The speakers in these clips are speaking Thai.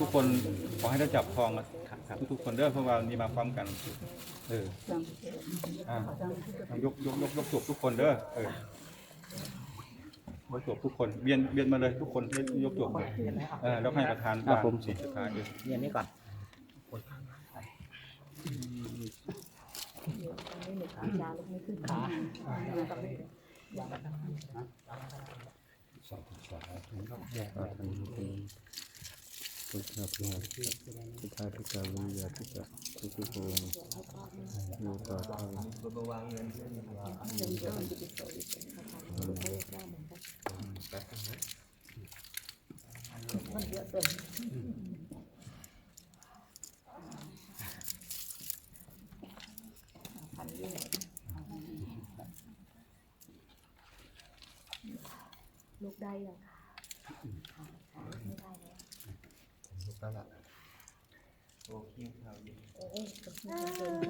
ทุกคนขอให้ได้จับทองทุกทุกๆคนเด้อเพราะว่านี่มาพร้อมกัน เอออ่ายกยกยกยกจบทุกคนเด้อเออยกจบทุกคนเบียนเบียนมาเลยทุกคนยกจบเลยเออแล้วให้ประธานว่าสิสุดท้ายเออเรียนนี้ก่อนแยกออกทันทีพุทธะ พุทธะพุทธะทุกการวิญญาทุกะทุกทุกองค์อยู่ต่อไปลูกได้ยังคะ นั่นแหละ โอ้ยข่าวโอ้ยกับคุณ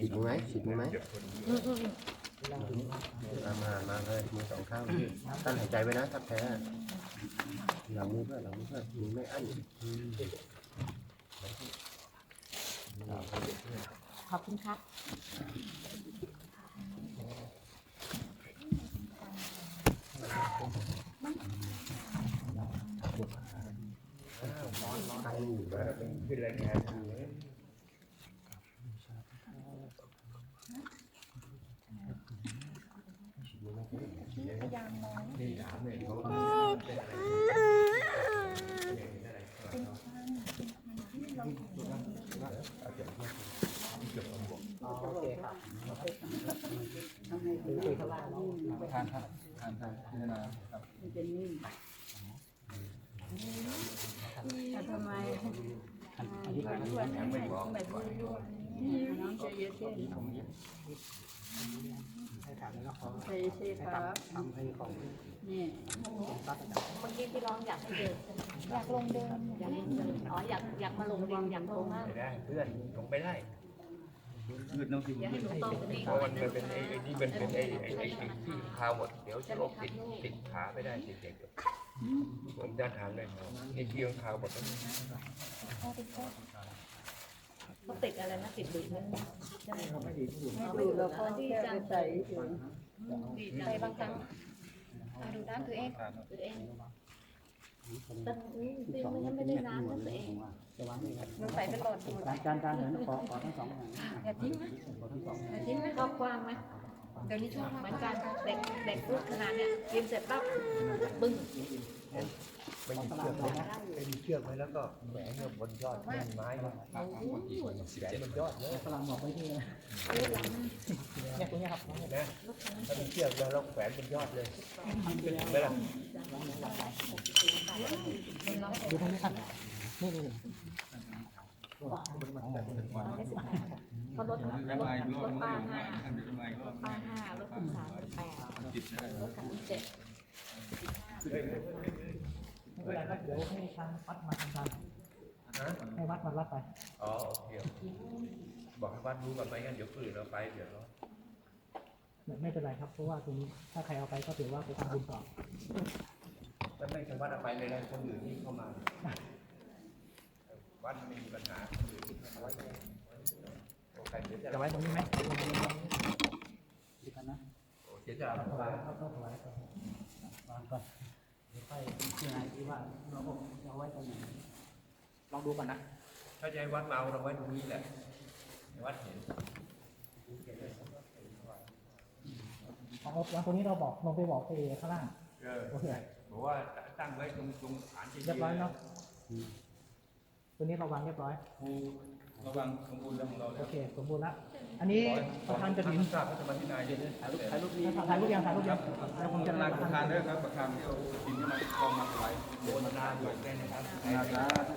ฉีดมือไหมฉีดมือไหมเอามามาเลยมือสองข้างตั้งหายใจไว้นะถ้าแพ้หลังมือเพื่อนหลังมือเพื่อนมือไม่อั้นขอบคุณครับ โอเคครับ ประธานครับประธานครับพิจารณาครับ ทำไมอธิษฐานด้วยยังไม่บอกน้องใจเย็นให้ถามแล้วขาใจเย็นครับทำให้ของนี่ตัดกันเมื่อกี้ที่ร้องอยากให้เดินอยากลงเดินอยากลงเดินอ๋ออยากอยากมาลงเดินอยากลงมากไม่ได้เพื่อนลงไม่ได้ยืดน้องที่อยากให้หนูโตกว่านี้เพราะมันเป็นไอ้ไอ้นี่มันเป็นไอ้ไอ้ไอ้ไอ้ที่พาหมดเดี๋ยวจะลบติดติดขาไม่ได้เด็กๆ ผมด้านทางได้ครับไอ้ที่ของขาหมดแล้วเขาติดอะไรนะติดดึกนั่นใช่ไหมไม่ดีที่สุดให้ดูแล้วก็แค่ไปใส่เฉยดีจังไปบางครั้งดูด้านตัวเองตัวเองแต่จริงๆมันไม่ได้น้ำนะตัวเองมันใส่เป็นหลอดดูดจานจานเห็นขอขอทั้งสองอย่างอย่าทิ้งนะขอย่าทิ้งนะชอบกว้างไหม เดี๋ยวนี้ชอบเหมือนกันเด็กเด็กพูดขนาดเนี้ยกินเสร็จปั๊บบึ้งไม่มีเชือกไว้นะไม่มีเชือกไว้แล้วก็แหวนเนี่ยบนยอดแม่นไม้นะแหวนบนยอดเลยพลังบอกไว้ที่เนี่ยตรงนี้ครับนะถ้ามีเชือกแล้วเราแขวนบนยอดเลยเห็นไหมล่ะดูตรงนี้ครับนี่นี่ เขาลดยังไงรอบลดป้าห้ารอบป้าห้าลดคุณสามแปดติดได้ลดกันเจ็ดไม่เป็นไรครับเดี๋ยวให้ทางวัดมาทำการให้วัดมาวัดไป อ๋อโอเคบอกให้วัดรู้กันไหมงั้นเดี๋ยวฝืนเราไปเดี๋ยวเราไม่เป็นไรครับ เพราะว่าตรงนี้ถ้าใครเอาไปก็ถือว่าไปทำบุญต่อไม่ไม่ใช่วัดเอาไปเลยนะคนอื่นที่เข้ามา วัดไม่มีปัญหาคนอื่นที่เข้ามาวัดโอใครไป จะไว้ตรงนี้ไหมเสียใจถวายเข้าถวายก่อนวางก่อนเดี๋ยวค่อยพิจารณาที่ว่าเราเอาไว้ตรงไหนลองดูก่อนนะ ถ้าจะให้วัดมาเอาเราไว้ตรงนี้แหละให้วัดเห็นเอาวางตรงนี้เราบอกลงไปบอกไปข้างล่างเออบอกว่าตั้งไว้ตรงตรงฐานจริงๆเรียบร้อยเนาะตัวนี้เราวางเรียบร้อยครู ระวังสมบูรณ์เรื่องของเราโอแล้วเคสมบูรณ์ละอันนี้ประธานกระถินทราบพระธรรมทินายเดี๋ยวถ่ายรูปถ่ายรูปนี้ถ่ายรูปยังถ่ายรูปยังแล้วผมผมจะจะลาลาประประธาธานนด้วยครับประธานที่เอากินที่มากองมาถวายโบนาอยู่ได้นะครับนาสาธุ